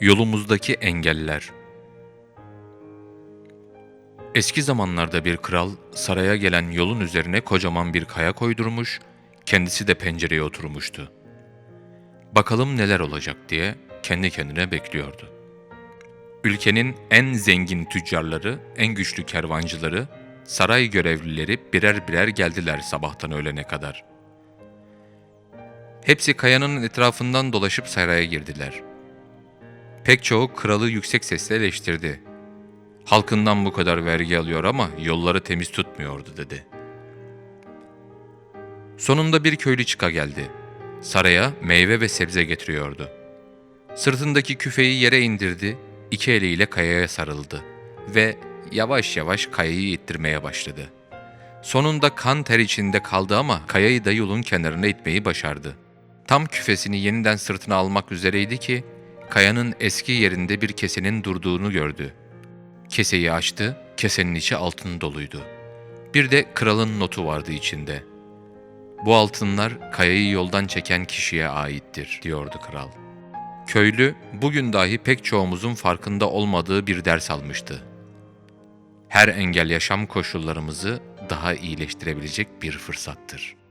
Yolumuzdaki engeller Eski zamanlarda bir kral saraya gelen yolun üzerine kocaman bir kaya koydurmuş, kendisi de pencereye oturmuştu. Bakalım neler olacak diye kendi kendine bekliyordu. Ülkenin en zengin tüccarları, en güçlü kervancıları, saray görevlileri birer birer geldiler sabahtan öğlene kadar. Hepsi kayanın etrafından dolaşıp saraya girdiler. Pek çoğu kralı yüksek sesle eleştirdi. Halkından bu kadar vergi alıyor ama yolları temiz tutmuyordu dedi. Sonunda bir köylü çıka geldi. Saraya meyve ve sebze getiriyordu. Sırtındaki küfeyi yere indirdi, iki eliyle kayaya sarıldı ve yavaş yavaş kayayı ittirmeye başladı. Sonunda kan ter içinde kaldı ama kayayı da yolun kenarına itmeyi başardı. Tam küfesini yeniden sırtına almak üzereydi ki, kayanın eski yerinde bir kesenin durduğunu gördü. Keseyi açtı, kesenin içi altın doluydu. Bir de kralın notu vardı içinde. Bu altınlar kayayı yoldan çeken kişiye aittir, diyordu kral. Köylü, bugün dahi pek çoğumuzun farkında olmadığı bir ders almıştı. Her engel yaşam koşullarımızı daha iyileştirebilecek bir fırsattır.''